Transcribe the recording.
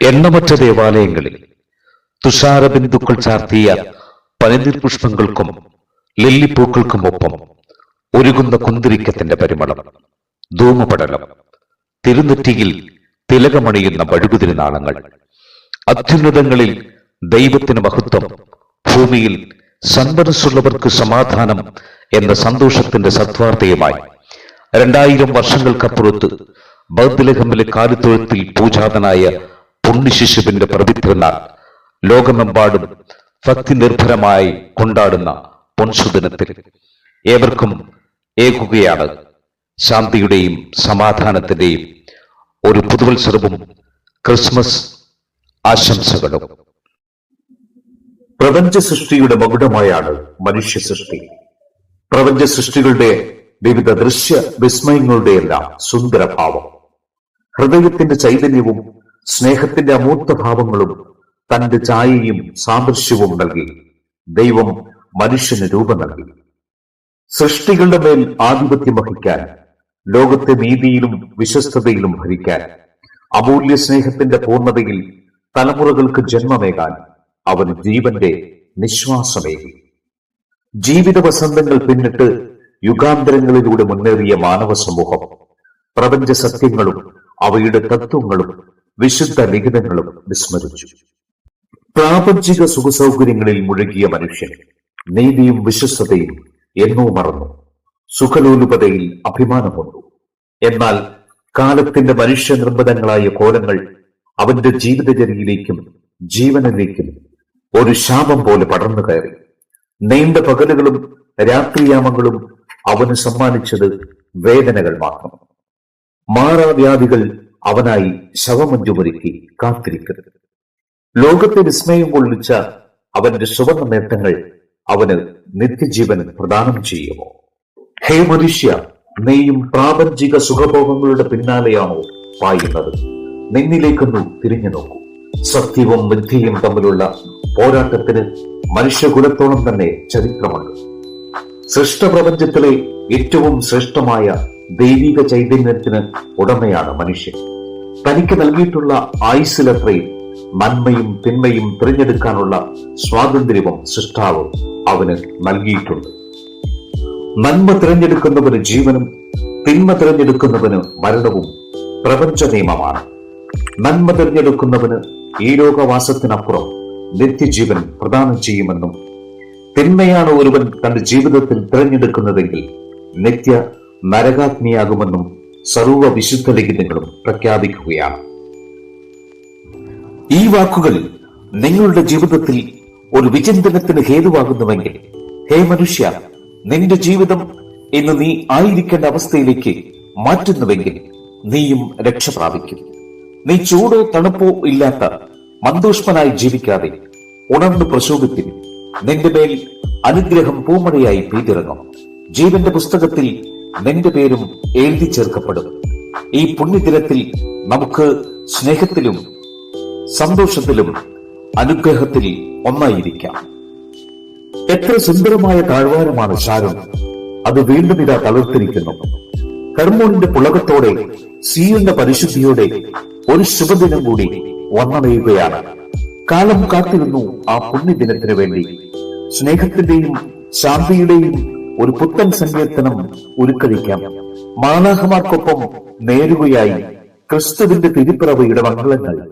എണ്ണമറ്റ ദേവാലയങ്ങളിൽ തുഷാരബിന്ദുക്കൾ ചാർത്തിയ പനിനീർ പുഷ്പങ്ങൾക്കും ലില്ലിപ്പൂക്കൾക്കുമൊപ്പം ഒരുകുന്ന കുന്തിരിക്കത്തിന്റെ പരിമളം ധൂമപടലം തിരുനെറ്റിയിൽ തിലകമണിയുന്ന വഴുകുതിരുനാളങ്ങൾ അത്യുന്നതങ്ങളിൽ ദൈവത്തിന് മഹത്വം ഭൂമിയിൽ സന്മനസ്സുള്ളവർക്ക് സമാധാനം എന്ന സന്തോഷത്തിന്റെ സത്വാർത്ഥയുമായി രണ്ടായിരം വർഷങ്ങൾക്കപ്പുറത്ത് ബൗദ്ധലഹമ്മിലെ കാലിത്തൊഴുത്തിൽ പൂജാതനായ പുണ്യശിശുവിന്റെ പവിത്രനാൾ ലോകമെമ്പാടും ഭക്തി നിർഭരമായി കൊണ്ടാടുന്ന പൊൻസുദിനത്തിൽ ഏവർക്കും ഏകുകയാണ് ശാന്തിയുടെയും സമാധാനത്തിന്റെയും ഒരു പുതുവത്സരവും ക്രിസ്മസ് ആശംസകളും. പ്രപഞ്ച സൃഷ്ടിയുടെ മകുടമായാണ് മനുഷ്യ സൃഷ്ടി പ്രപഞ്ച സൃഷ്ടികളുടെ വിവിധ ദൃശ്യ വിസ്മയങ്ങളുടെയെല്ലാം സുന്ദരഭാവം. ഹൃദയത്തിന്റെ ചൈതന്യവും സ്നേഹത്തിന്റെ അമൂർത്ത ഭാവങ്ങളും തന്റെ ചായയും സാദൃശ്യവും നൽകി. ദൈവം മനുഷ്യന് രൂപം നൽകി. സൃഷ്ടികളുടെ മേൽ ആധിപത്യം വഹിക്കാൻ ലോകത്തെ നീതിയിലും വിശ്വസ്തതയിലും ഭരിക്കാൻ അമൂല്യ സ്നേഹത്തിന്റെ പൂർണതയിൽ തലമുറകൾക്ക് ജന്മമേകാൻ അവൻ ജീവന്റെ നിശ്വാസമേകി. ജീവിത വസന്തങ്ങൾ പിന്നിട്ട് യുഗാന്തരങ്ങളിലൂടെ മുന്നേറിയ മാനവ സമൂഹം പ്രപഞ്ച സത്യങ്ങളും അവയുടെ തത്വങ്ങളും വിശുദ്ധ ലിഖിതങ്ങളും വിസ്മരിച്ചു. പ്രാപഞ്ചിക സുഖസൗകര്യങ്ങളിൽ മുഴുകിയ മനുഷ്യൻ നീതിയും വിശ്വസ്തതയും എന്നോ മറന്നു. സുഖലോലുപതയിൽ അഭിമാനമുണ്ടു. എന്നാൽ കാലത്തിന്റെ മനുഷ്യനിർമ്മിതങ്ങളായ കോലങ്ങൾ അവന്റെ ജീവിതചര്യയിലേക്കും ജീവനിലേക്കും ഒരു ശാപം പോലെ പടർന്നു കയറി. നീണ്ട പകലുകളും രാത്രിയാമങ്ങളും അവന് സമ്മാനിച്ചത് വേദനകൾ മാത്രം. മാറാവ്യാധികൾ അവനായി ശവമഞ്ജുമൊരുക്കി കാത്തിരിക്കരുത്. ലോകത്തെ വിസ്മയം കൊള്ളിച്ച അവന്റെ സുവർണ നേട്ടങ്ങൾ അവന് നിത്യജീവൻ പ്രദാനം ചെയ്യുമോ? ഹേ മനുഷ്യ നീയും പ്രാപഞ്ചിക സുഖഭോഗങ്ങളുടെ പിന്നാലെയാണോ പായുന്നത്? നിന്നിലേക്കൊന്നു തിരിഞ്ഞു നോക്കൂ. സത്യവും മിഥ്യയും തമ്മിലുള്ള പോരാട്ടത്തിന് മനുഷ്യകുലത്തോളം തന്നെ ചരിത്രമുണ്ട്. സൃഷ്ടപ്രപഞ്ചത്തിലെ ഏറ്റവും ശ്രേഷ്ഠമായ ദൈവിക ചൈതന്യത്തിന് ഉടമയാണ് മനുഷ്യൻ. തനിക്ക് നൽകിയിട്ടുള്ള ആയുസ്സിലത്രയും നന്മയും തിന്മയും തിരഞ്ഞെടുക്കാനുള്ള സ്വാതന്ത്ര്യവും സൃഷ്ടാവും അവന് നൽകിയിട്ടുണ്ട്. നന്മ തിരഞ്ഞെടുക്കുന്നവന് ജീവനും തിന്മ തിരഞ്ഞെടുക്കുന്നവന് മരണവും പ്രപഞ്ച നിയമമാണ്. നന്മ തിരഞ്ഞെടുക്കുന്നവന് ഈ ലോകവാസത്തിനപ്പുറം നിത്യജീവൻ പ്രദാനം ചെയ്യുമെന്നും തിന്മയാണ് ഒരുവൻ തന്റെ ജീവിതത്തിൽ തിരഞ്ഞെടുക്കുന്നതെങ്കിൽ നിത്യ നരകാഗ്നിയാകുമെന്നും സർവ വിശുദ്ധ ലിഖിതങ്ങളും പ്രഖ്യാപിക്കുകയാണ്. ഈ വാക്കുകൾ നിങ്ങളുടെ ജീവിതത്തിൽ ഒരു വിചിന്തനത്തിന് ഹേതുവാകുന്നുവെങ്കിൽ ഹേ മനുഷ്യ നിന്റെ ജീവിതം ഇന്ന് നീ ആയിരിക്കേണ്ട അവസ്ഥയിലേക്ക് മാറ്റുന്നുവെങ്കിൽ നീയും രക്ഷ പ്രാപിക്കും. നീ ചൂടോ തണുപ്പോ ഇല്ലാത്ത മന്ദൂഷ്മനായി ജീവിക്കാതെ ഉണർന്നു പ്രശോഭിപ്പിൻ. നിന്റെ മേൽ അനുഗ്രഹം പൂമഴയായി പെയ്തിറങ്ങും. ജീവന്റെ പുസ്തകത്തിൽ നിന്റെ പേരും എഴുതി ചേർക്കപ്പെടും. ഈ പുണ്യദിനത്തിൽ നമുക്ക് സ്നേഹത്തിലും സന്തോഷത്തിലും അനുഗ്രഹത്തിൽ ഒന്നായിരിക്കാം. എത്ര സുന്ദരമായ താഴ്വാരമാണ് ഷാരോൺ അത് വീണ്ടും ഇതാ തളർത്തിരിക്കുന്നു. ഹെർമോണിന്റെ പുളകത്തോടെ സീയുന്ന പരിശുദ്ധിയോടെ ഒരു ശുഭദിനം കൂടി വന്നണയുകയാണ്. കാലം കാത്തിരുന്നു ആ പുണ്യദിനത്തിന് വേണ്ടി. സ്നേഹത്തിന്റെയും ശാന്തിയുടെയും ഒരു പുത്തൻ സങ്കീർത്തനം ഉരുക്കഴിക്കാം മാലാഹമാർക്കൊപ്പം നേരുകയായി ക്രിസ്തുവിന്റെ തിരുപ്പിറവയുടെ മംഗളങ്ങൾ.